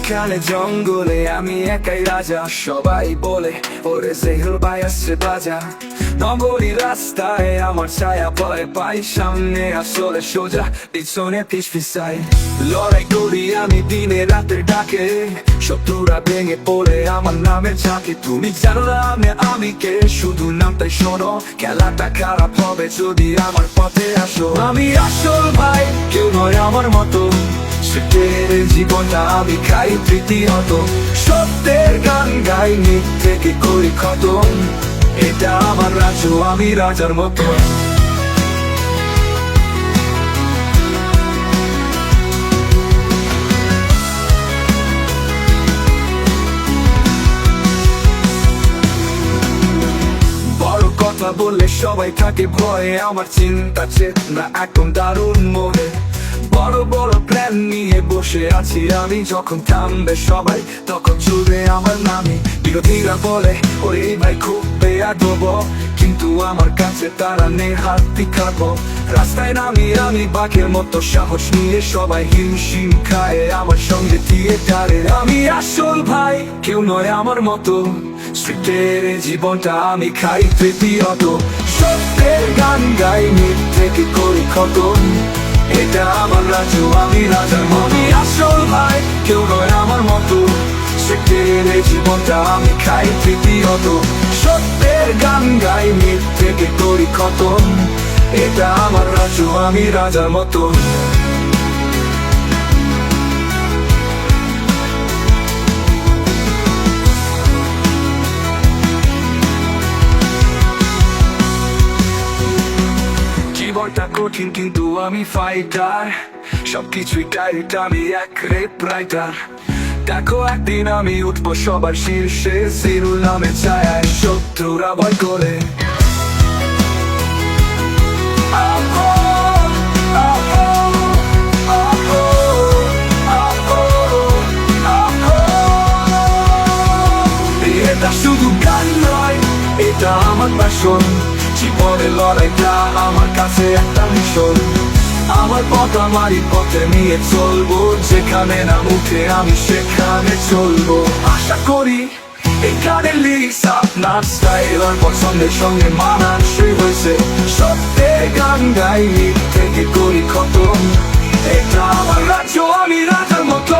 ময়দানে জঙ্গলে আমি একাই রাজা। সবাই বলে, ওরে সেহল ভাই, আসছে বাজা। নগরী রাস্তায় আমার ছায়া ভয় পাই সামনে আসলে সোজা, পিছনে পিস পিসাই লড়াই করি আমি দিনে রাতে ডাকে, শত্রুরা ভেঙে পড়ে আমার নামে ঝাঁকে। তুমি জানো না আমি কে? শুধু নামটাই শোনো, খেলাটা খারাপ হবে যদি আমার পথে আসো। আমি আসল ভাই, কেউ নয় আমার মতো সত্যের জীবনটা আমি খাই তৃতীয়ত সত্যের গান গাই থেকে করি খতম? এটা আমার রাজ্য, আমি রাজার মতো। কথা বললে সবাই থাকে ভয়ে, আমার চিন্তা চেতনা একদম দারুণ মোড়ে বড় বড় প্ল্যান নিয়ে বসে আছি আমি। যখন থামবে সবাই, তখন চলবে আমার নামে। বিরোধীরা বলে, ওরে ভাই, খুব বেয়াদব। কিন্তু আমার কাছে তারা নেই হাতি খাব। রাস্তায় নামি আমি বাঘের মতো সাহস নিয়ে সবাই হিমশিম খায়। আমার সঙ্গে থিয়েটারে আমি আসল ভাই, কেউ নয় আমার মতো। স্ট্রিটের জীবনটা আমি খাই তৃতীয়ত সত্যের গান গাই, মিথ্যে কি করি খতম? এটা আমার রাজ্য আমি রাজার মনি আসল ভাই। কেউ নয় আমার মতো স্ট্রিটের জীবনটা আমি খাই তৃতীয়ত। সত্যের গান গাই থেকে করি খতম এটা আমার রাজ্য আমি রাজার মতো। কঠিন, কিন্তু আমি ফাইটার সবকিছুই টাইট আমি এক রেপ রাইটার দেখো একদিন আমি উঠবো সবার শীর্ষে সিরুল নামে ছায়ায় শত্রুরা ভয় করে। শুধু গান নয়, এটা আমার প্যাশন জীবনের লড়াইটা আমার কাছে একটা মিশন। আমার পথ আমারই পথে নিয়ে চলবো, যেখানে না মুখে আমি সেখানে চলবো। আশা করি এই গানের লিরিক্স আপনার স্টাইল আর পছন্দের সঙ্গে মানানসই হয়েছে। সত্যের গান গাইনি, থেকে করি খতম। এটা আমার রাজ্য, আমি রাজার মতো